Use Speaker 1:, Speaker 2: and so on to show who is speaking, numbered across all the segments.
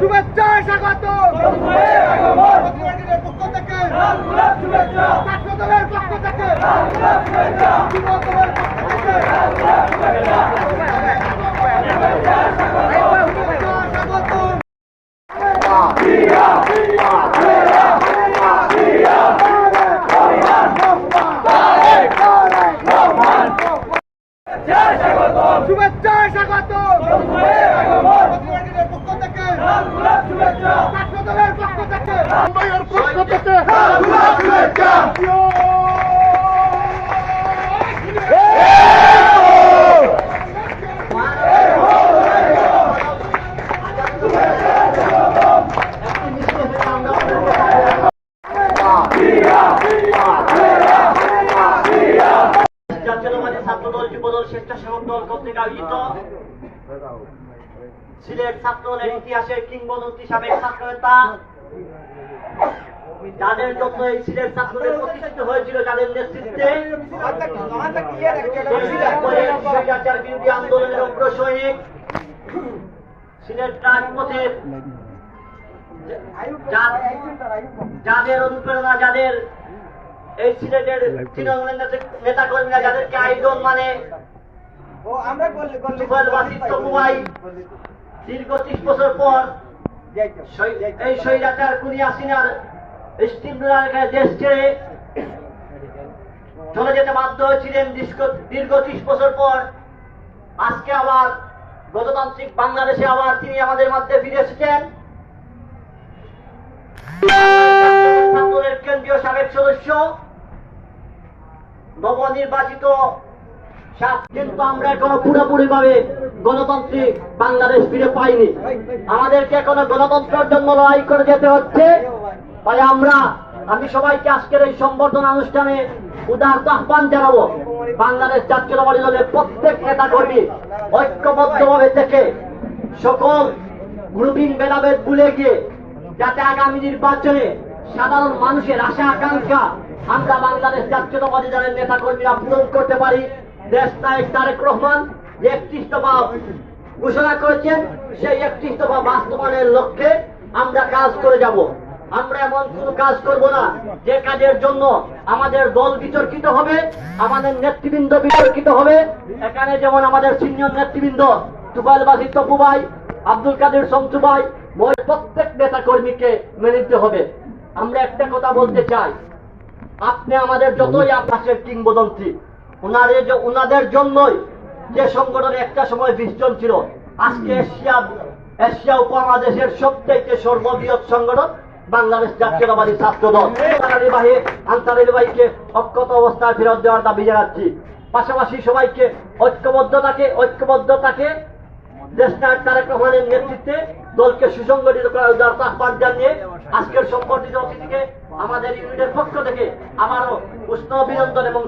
Speaker 1: শুভেচ্ছা স্বাগত। পক্ষ থেকে ছাত্র পক্ষ থেকে যুব দলের পক্ষ থেকে শুভেচ্ছা স্বাগত শুভেচ্ছা স্বাগত পক্ষ থেকে। পক্ষ থেকে। পক্ষ থেকে
Speaker 2: আয়োজিত। সিলেট ছাত্রদলের ইতিহাসের কিংবদন্তি সাবেক যাদের জন্য এই সিলেট ছাত্রদের প্রতিষ্ঠিত হয়েছিল, যাদের নেতৃত্বে বিরোধী আন্দোলনের অগ্রসহিক সিলেট রাজপথের যাদের অনুপ্রেরণা, যাদের এই সিলেটের তৃণমূলের নেতা কর্মীরা যাদেরকে মানে দীর্ঘ ত্রিশ বছর পর এই শহীদাচার কুনি আসিনার স্টিমলার দেশ ছেড়ে চলে যেতে বাধ্য হয়েছিলেন দীর্ঘ- দীর্ঘ ত্রিশ বছর পর। আজকে আবার গণতান্ত্রিক বাংলাদেশে আবার তিনি আমাদের মধ্যে ফিরে এসেছেন। কেন্দ্রীয় সাবেক সদস্য নবনির্বাচিত কিন্তু আমরা এখনও পুরোপুরি ভাবে গণতান্ত্রিক বাংলাদেশ ফিরে পাইনি। আমাদেরকে এখনও গণতন্ত্রের জন্য লড়াই করে যেতে হচ্ছে। তাই আমরা, আমি সবাইকে আজকের এই সম্বর্ধনা অনুষ্ঠানে উদার আহ্বান জানাব। বাংলাদেশ জাতীয়তাবাদী দলের প্রত্যেক নেতা কর্মী ঐক্যবদ্ধভাবে থেকে সকল গ্রুপিং ভেদাভেদ ভুলে গিয়ে যাতে আগামী নির্বাচনে সাধারণ মানুষের আশা আকাঙ্ক্ষা আমরা বাংলাদেশ জাতীয়তাবাদী দলের নেতা কর্মীরা পূরণ করতে পারি। দেশ নায়ক তারেক রহমান যে ঘোষণা করেছেন, সেই একত্রিশ দফা বাস্তবায়নের লক্ষ্যে আমরা কাজ করে যাব। আমরা এমন কোন কাজ করব না, যে কাজের জন্য আমাদের দল বিতর্কিত হবে, আমাদের নেতৃবৃন্দ বিতর্কিত হবে। এখানে যেমন আমাদের সিনিয়র নেতৃবৃন্দ তুফাইল বাসির তপুবাই আব্দুল কাদের সন্তুবাই মই প্রত্যেক নেতা কর্মীকে মেনে হবে। আমরা একটা কথা বলতে চাই। আপনি আমাদের যতই আকাশের কিংবদন্তি ওনারে যে ওনাদের জন্যই যে সংগঠনে একটা সময় বিশজন ছিল আজকে এশিয়া এশিয়া উপমহাদেশের সবথেকে সর্ববৃহৎ সংগঠন বাংলাদেশ জাতীয়তাবাদী ছাত্র দল আনসারি বাহি আনসারের অক্ষত অবস্থায় ফেরত দেওয়ার দাবি জানাচ্ছি। পাশাপাশি সবাইকে ঐক্যবদ্ধতাকে ঐক্যবদ্ধতাকে দেশনায়ক তারেক রহমানের নেতৃত্বে দলকে সুসংগঠিত করার উদার আহ্বান জানিয়ে আজকের সম্পর্কিত অতিথিকে আমাদের ইউনিটের পক্ষ থেকে আমারও উষ্ণ অভিনন্দন এবং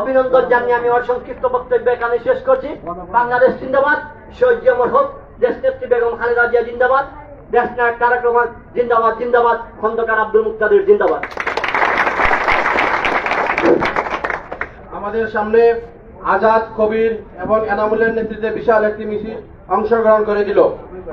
Speaker 2: অভিনন্দন জানিয়ে আমি আমার সংক্ষিপ্ত বক্তব্য এখানে শেষ করছি। বাংলাদেশ জিন্দাবাদ, শহীদ জিয়ামর হোক দেশ নেত্রী বেগম খালেদা জিয়া জিন্দাবাদ, দেশনায়ক তারেক রহমান জিন্দাবাদ জিন্দাবাদ, খন্দকার আব্দুল মুক্তাদির জিন্দাবাদ।
Speaker 3: আমাদের সামনে আজাদ কবির এবং এনামুলের নেতৃত্বে বিশাল একটি মিছিল অংশগ্রহণ করে দিল।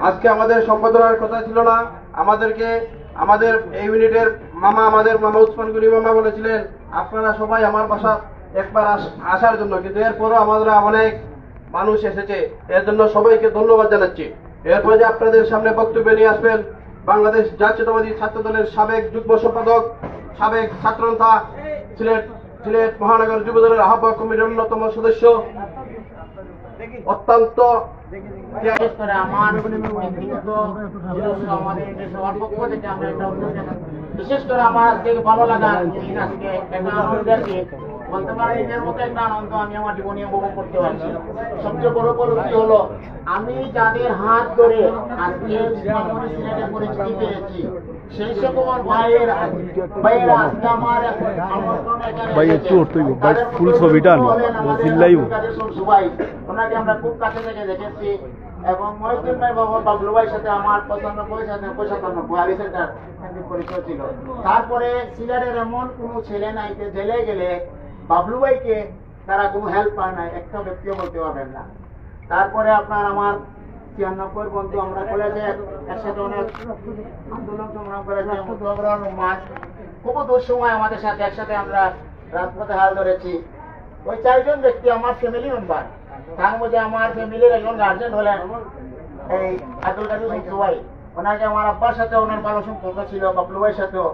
Speaker 3: আজকে আমাদের সম্পাদনার কথা ছিল না, আমাদেরকে আমাদের এই ইউনিটের মামা, আমাদের মামা উসমান গুলি মামা বলেছিলেন, আপনারা সবাই আমার বাসা একবার আস- আসার জন্য। কিন্তু এরপরও আমাদের অনেক মানুষ এসেছে। এর জন্য সবাইকে ধন্যবাদ জানাচ্ছি। এরপরে যে আপনাদের সামনে বক্তব্য নিয়ে আসবেন, বাংলাদেশ জাতীয়তাবাদী ছাত্র দলের সাবেক যুগ্ম সম্পাদক, সাবেক ছাত্রনেতা সিলেট সিলেট মহানগর যুব দলের আহ্বায়ক কমিটির অন্যতম সদস্য। অত্যন্ত
Speaker 4: বিশেষ করে আমার থেকে ভালো লাগা দিন আজকে একটা আনন্দের দিন, বলতে পারি এর মতো একটা আনন্দ আমি আমার জীবনে উপভোগ করতে পারছি। সবচেয়ে বড় উপলব্ধি হলো, আমি যাদের হাত ধরে আজকে পরিচিতি পেয়েছি সেই সকল ভাইয়ের ভাইয়েরা আজকে আমার
Speaker 5: ভাই। একটু ভাই,
Speaker 4: প্রতি
Speaker 5: ছবিটা আনো,
Speaker 4: বলেন আমাদের
Speaker 5: চিল্লাইবো।
Speaker 4: কাদের সুবাই ওনাকে আমরা খুব কাছে থেকে দেখেছি এবং মহিউদ্দিন ভাই বাবা বাবলু ভাইয়ের সাথে আমার পঁচানব্বই সাথে পঁচাত্তর আড়ি সেন্টার পরিচয় ছিল তারপরে সিলেটের এমন কোনো ছেলে নাই যে জেলে গেলে বাবলু ভাইকে তারা কোনো হেল্প পায় না একটা ব্যক্তিও বলতে পারবেন না তারপরে আপনার আমার ছিয়ানব্বই বন্ধু আমরা কলেজে একসাথে অনেক আন্দোলন সংগ্রাম করেছি মুক্তগ্রহণ মাস খুব দূর সময় আমাদের সাথে একসাথে আমরা রাজপথে হাল ধরেছি। ওই চারজন ব্যক্তি আমার ফ্যামিলি মেম্বার তার মধ্যে আমার ফ্যামিলির একজন গার্জেন হলেন এই আব্দুল কাদের সুবাই। ওনাকে আমার আব্বার সাথে ওনার ভালো সম্পর্ক ছিল, বাবলু ভাইয়ের সাথেও।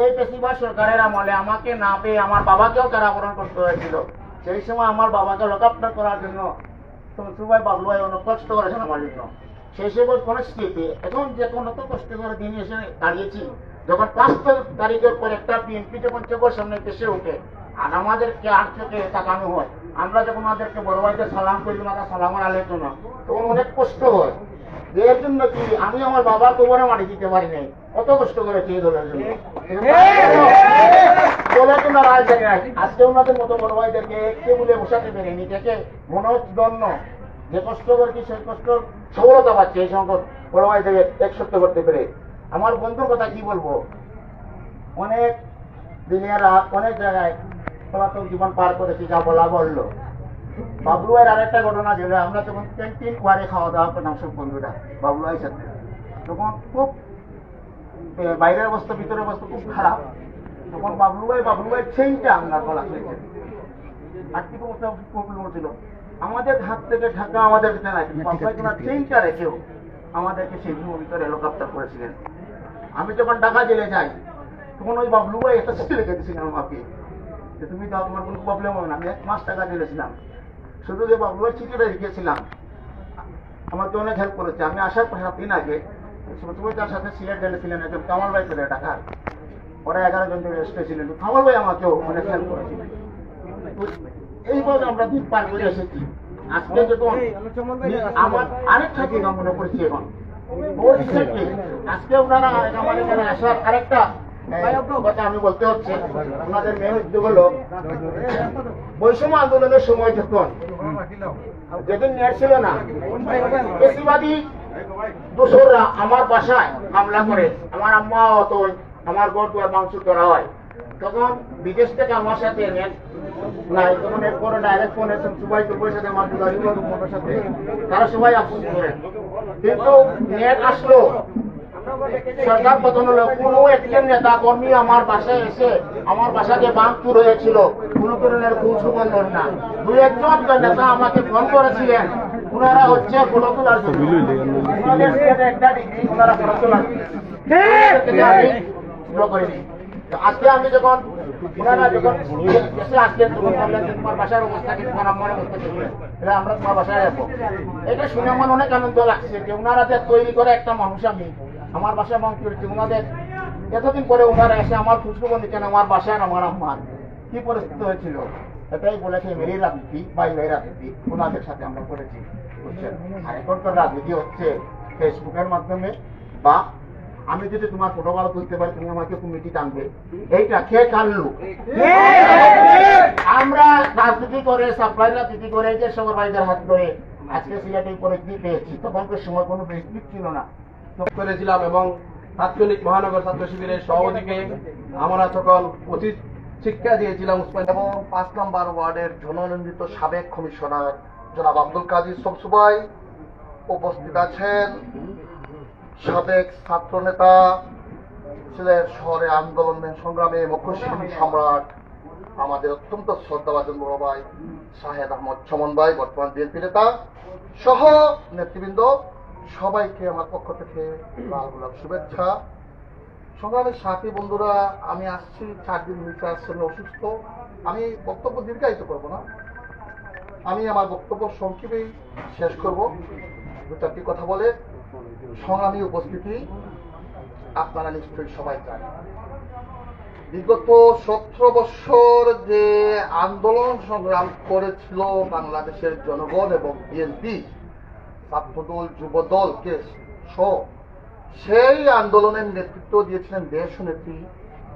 Speaker 4: এই বেশিরভাগ সরকারের আমলে আমাকে না পেয়ে আমার বাবাকেও কারাবরণ করতে হয়েছিল। সেই সময় আমার বাবাকে লকআপটা করার জন্য অনেক কষ্ট এখন যে কোনো তো কষ্ট করে দিন এসে দাঁড়িয়েছি। যখন পাঁচ তারিখের পর একটা বিএনপি যখন চোখের সামনে দেশে ওঠে, আর আর চোখে তাকানো হয়। আমরা যখন আমাদেরকে বড় ভাইকে সালাম করি না সালাম আলাইকুম না তখন অনেক কষ্ট হয়। এর জন্য কি আমি আমার বাবার কোবরে মাটি দিতে পারি নাই? কত কষ্ট এই দলের জন্য। একটু যে আমার বন্ধুর কথা কি বলব? অনেক দিনের অনেক জায়গায় পলাতক জীবন পার করেছি, যা বলা বলল। বাবলু ভাইয়ের আরেকটা ঘটনা ছিল, আমরা যখন ক্যান্টিন ওয়ারে খাওয়া দাওয়া করতাম সব বন্ধুরা, বাবলু ভাইয়ের সাথে। তখন খুব বাইরের অবস্থা, ভিতরের অবস্থা খুব খারাপ। তখন বাবলু ভাই বাবলু ভাই চেইনটা আমরা গলা। আর্থিক অবস্থা প্রবলেম ছিল আমাদের হাত থেকে ঢাকা আমাদের নাই। বাবলু ভাই তোমার চেইনটা রেখেও আমাদেরকে সেই ভিতরে করেছিলেন। আমি যখন ঢাকা জেলে যাই তখন ওই বাবলু ভাই একটা চিঠি রেখে দিয়েছিলেন আমাকে। যে তুমি যাও তোমার কোনো প্রবলেম হবে না। আমি এক মাস টাকা দিয়েছিলাম শুধু যে বাবলু ভাই চিঠিটা লিখেছিলাম আমাকে অনেক হেল্প করেছে। আমি আসার সাত দিন আগে তুমি তার সাথে সিলেট গেলেছিলেন একজন কামাল ভাই ছিল ঢাকার। ওরা এগারো জন ধরে রেস্টে ছিলেন কামাল ভাই আমাকেও অনেক হেল্প করেছিলেন এইভাবে আমরা দিন পার করে এসেছি। আজকে যখন আমার আরেক ছাত্রী মনে পড়েছি এখন। আজকে ওনারা আমার এখানে আসার আরেকটা কথা আমি বলতে হচ্ছে ওনাদের মেন উদ্যোগ হলো বৈষম্য আন্দোলনের সময় যখন যেদিন নেট ছিল না বেশিবাদী দোসররা আমার বাসায় হামলা করে। আমার আম্মা অত আমার ঘর দুয়ার মাংস করা হয়। তখন বিদেশ থেকে আমার সাথে নেট নাই তখন এরপরে ডাইরেক্ট ফোন এসে সবাই সাথে আমার তারা সবাই আফসোস করেন কিন্তু নেট আসলো। সরকার পতন হলো কোনো একজন নেতা কর্মী আমার বাসায় এসে আমার বাসা যে বাঁধপুর হয়েছিল। কোন ধরনের খোঁজ খবর নেন না। দু একজন নেতা আমাকে ফোন করেছিলেন। ওনারা হচ্ছে ফটো তোলার জন্য। একটা ডিগ্রি ওনারা ফটো তোলার ফলো করিনি। আজকে আমি যখন ওনারা যখন তোমার বাসার অবস্থা কি, তোমার অবস্থা কি? আমরা তোমার বাসায় যাব এটা শুনে আমার অনেক আনন্দ লাগছে যে ওনারা তৈরি করে একটা মানুষ আমি, আমার বাসায় মন করেছি ওনাদের এতদিন পরে ওনারা এসে আমার খুশখবর নিচ্ছেন আমার বাসায় আমার আম্মার। কি পরিস্থিতি হয়েছিল? এটাই বলেছে মেরি রাজনীতি বাই বাই রাজনীতি। ওনাদের সাথে আমরা করেছি আর এখন তো রাজনীতি হচ্ছে ফেসবুকের মাধ্যমে বা আমি যদি তোমার ফটো ভালো তুলতে পারি তুমি আমাকে কমিটি টানবে? এইটা খেয়ে টানলো? আমরা রাজনীতি করে সাপ্লাই রাজনীতি করে যে সবার বাড়িদের হাত ধরে আজকে সিলেটে পরিস্থিতি পেয়েছি তখনকার সময় কোনো পরিস্থিতি ছিল না।
Speaker 3: করেছিলাম এবং তাৎক্ষণিক মহানগর ছাত্র শিবিরের সভাপতিকে আমরা তখন উচিত শিক্ষা দিয়েছিলাম উসমান
Speaker 5: এবং পাঁচ নম্বর ওয়ার্ডের জননন্দিত সাবেক কমিশনার জনাব আব্দুল কাজী সবসুবাই উপস্থিত আছেন। সাবেক ছাত্র নেতা সিলেট শহরে আন্দোলনের সংগ্রামে মুখ্যশিল্পী সম্রাট, আমাদের অত্যন্ত শ্রদ্ধাভাজন বড় ভাই শাহেদ আহমদ চমন ভাই, বর্তমান বিএনপি নেতা সহ নেতৃবৃন্দ। সবাইকে আমার পক্ষ থেকে লাল গোলাপ শুভেচ্ছা। সংগ্রামের সাথী বন্ধুরা, আমি আসছি চার দিন নিচে আসছেন অসুস্থ। আমি বক্তব্য দীর্ঘায়িত করব না। আমি আমার বক্তব্য সংক্ষেপেই শেষ করব। দু চারটি কথা বলে সংগ্রামী উপস্থিতি আপনারা নিশ্চয়ই সবাই জানেন বিগত সতেরো বছর যে আন্দোলন সংগ্রাম করেছিল বাংলাদেশের জনগণ এবং বিএনপি ছাত্রদল যুবদলকে সহ, সেই আন্দোলনের নেতৃত্ব দিয়েছিলেন দেশ নেত্রী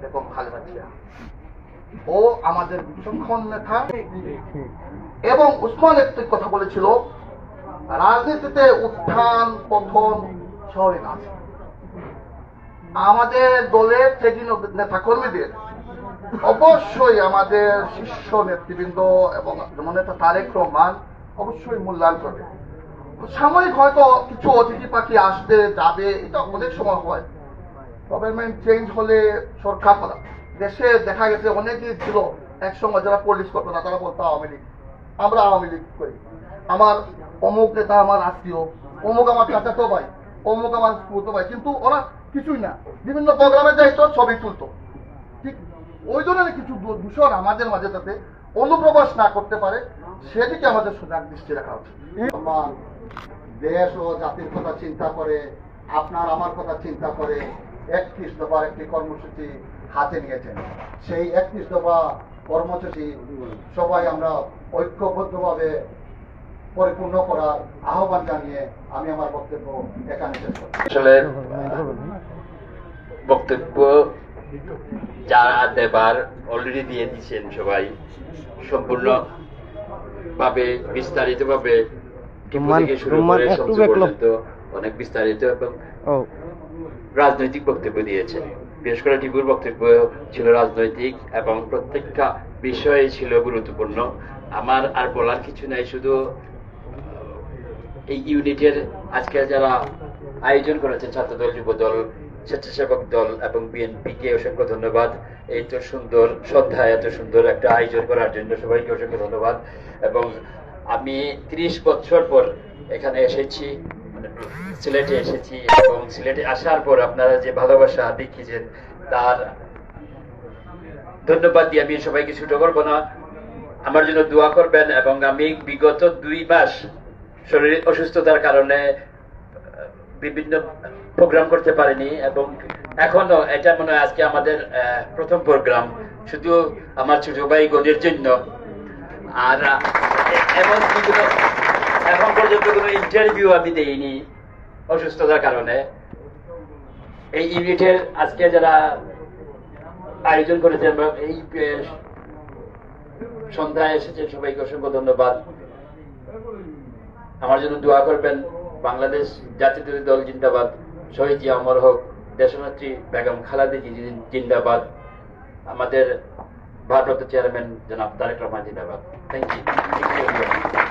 Speaker 5: বেগম খালেদা জিয়া। ও আমাদের বিচক্ষণ নেতা এবং উসমান একটি কথা বলেছিল রাজনীতিতে উত্থান, পতন স্বাভাবিক আছে। আমাদের দলের ত্যাগী নেতা কর্মীদের অবশ্যই আমাদের শীর্ষ নেতৃবৃন্দ এবং নেতা তারেক রহমান অবশ্যই মূল্যায়ন করবে। সাময়িক হয়তো কিছু অতিথি পাখি আসবে, যাবে, এটা অনেক সময় হয়। গভর্নমেন্ট চেঞ্জ হলে সরকার দেশে দেখা গেছে, অনেকেই ছিল একসময় যারা পুলিশ করতো না, তারা বলতো আওয়ামী লীগ। আমরা আওয়ামী লীগ করি। আমার অমুক নেতা, আমার আত্মীয়, অমুক আমার চাচাতো ভাই, অমুক আমার পুতো ভাই, কিন্তু ওরা কিছুই না। বিভিন্ন প্রোগ্রামে যাইতো ছবি তুলতো। ঠিক ওই ধরনের কিছু দূষণ আমাদের মাঝে যাতে অনুপ্রবেশ না করতে পারে, সেদিকে আমাদের সুযোগ দৃষ্টি রাখা উচিত।
Speaker 6: দেশ ও জাতির কথা চিন্তা করে, আপনার আমার কথা চিন্তা করে, একত্রিশ দফার একটি কর্মসূচি হাতে নিয়েছেন। সেই একত্রিশ দফা কর্মসূচি সবাই আমরা ঐক্যবদ্ধভাবে পরিপূর্ণ করার আহ্বান জানিয়ে আমি আমার বক্তব্য এখানে শেষ করছি।
Speaker 7: আসলে বক্তব্য যা দেবার অলরেডি দিয়ে দিচ্ছেন সবাই সম্পূর্ণ ভাবে বিস্তারিত ভাবে শুরু করে সবচেয়ে পর্যন্ত অনেক বিস্তারিত এবং রাজনৈতিক বক্তব্য দিয়েছেন। বিশেষ করে টিপুর বক্তব্য ছিল রাজনৈতিক এবং প্রত্যেকটা বিষয়ে ছিল গুরুত্বপূর্ণ। আমার আর বলার কিছু নাই, শুধু, এই ইউনিটের আজকে যারা আয়োজন করেছেন ছাত্রদল, যুবদল, স্বেচ্ছাসেবক দল এবং বিএনপি কে অসংখ্য ধন্যবাদ। এই তো সুন্দর শ্রদ্ধা এত সুন্দর একটা আয়োজন করার জন্য সবাইকে অসংখ্য ধন্যবাদ। এবং আমি ত্রিশ বছর পর এখানে এসেছি। সিলেটে এসেছি এবং সিলেটে আসার পর আপনারা যে ভালোবাসা দেখিয়েছেন, তার ধন্যবাদ দিয়ে আমি সবাইকে না। আমার জন্য দোয়া করবেন এবং আমি বিগত দুই মাস শরীর অসুস্থতার কারণে বিভিন্ন প্রোগ্রাম করতে পারিনি এবং এখনও এটা মনে হয় আজকে আমাদের প্রথম প্রোগ্রাম। শুধু আমার ছোট ভাই গণের জন্য। আর এমন কোনো এখন পর্যন্ত কোনো ইন্টারভিউ আমি দেইনি অসুস্থতার কারণে। এই ইউনিটের আজকে যারা আয়োজন করেছেন এই সন্ধ্যায় এসেছেন, সবাইকে অসংখ্য ধন্যবাদ। আমার জন্য দোয়া করবেন, বাংলাদেশ জাতীয় দল জিন্দাবাদ, শহীদ জিয়া অমর হোক, দেশনেত্রী বেগম খালাদি জিন্দাবাদ, আমাদের ভারপ্রাপ্ত চেয়ারম্যান জনাব তারেক রহমান জিন্দাবাদ। থ্যাংক ইউ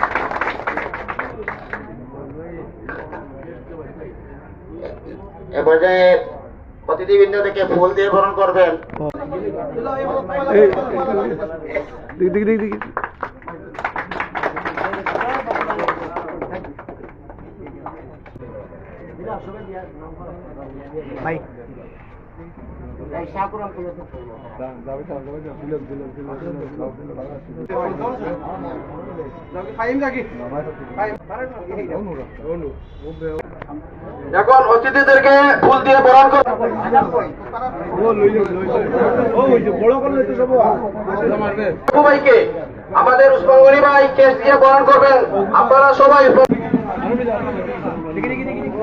Speaker 2: এবারে অতিথিবৃন্দ থেকে ফুল দিয়ে বরণ করবেন।
Speaker 3: এখন অতিথিদেরকে ফুল দিয়ে বরণ কর অপু ভাইকে আমাদের গনি ভাই কেস দিয়ে বরণ করবেন আপনারা সবাই